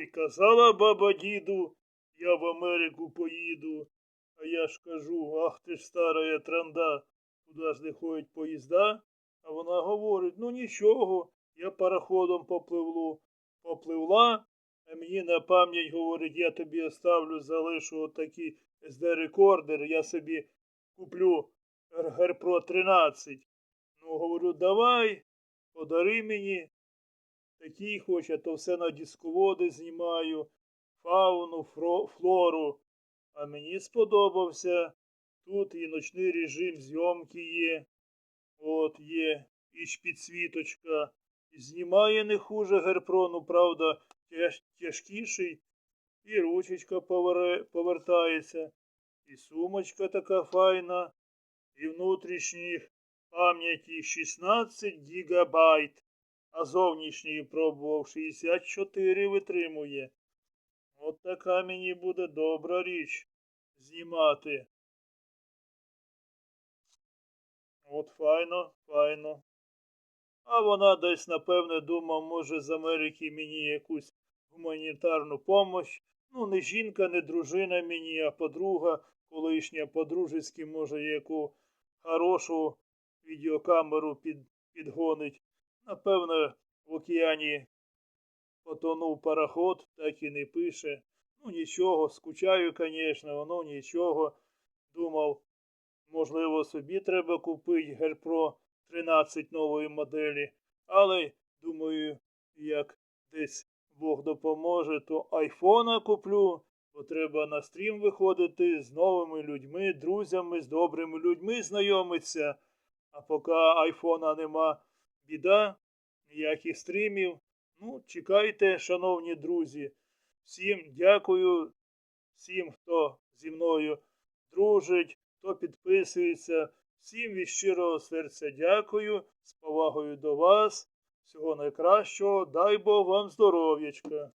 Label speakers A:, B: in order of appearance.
A: Ой, казала баба діду, я в Америку поїду. А я ж кажу, ах ти ж стара транда, куди ж не ходять поїзда? А вона говорить, ну нічого, я пароходом попливлу. Попливла, а мені на пам'ять говорить, я тобі оставлю, залишу отакий SD-рекордер, я собі куплю Герпро 13. Ну, говорю, давай, подари мені. Такий хоче, то все на дисководи знімаю, фауну, фро, флору. А мені сподобався. Тут і ночний режим зйомки є. От є. І ж підсвіточка. Знімає не хуже герпрону, правда, тяж, тяжкіший. І ручечка повере, повертається. І сумочка така файна. І внутрішніх пам'яті 16 гігабайт. А зовнішньої пробував 64 витримує. От така мені буде добра річ знімати. От файно, файно. А вона десь, напевне, думав, може, з Америки мені якусь гуманітарну помощь. Ну, не жінка, не дружина мені, а подруга, колишня по-дружески, може, яку хорошу відеокамеру під, підгонить. Напевне, в океані потонув пароход, так і не пише. Ну, нічого, скучаю, звісно, воно нічого. Думав, можливо, собі треба купити Герпро 13 нової моделі. Але, думаю, як десь Бог допоможе, то айфона куплю, бо треба на стрім виходити з новими людьми, друзями, з добрими людьми знайомитися. А поки айфона нема біда, ніяких стримів. Ну, чекайте, шановні друзі. Всім дякую, всім, хто зі мною дружить, хто підписується. Всім від щирого серця дякую, з повагою до вас. Всього найкращого, дай Бог вам здоров'ячка.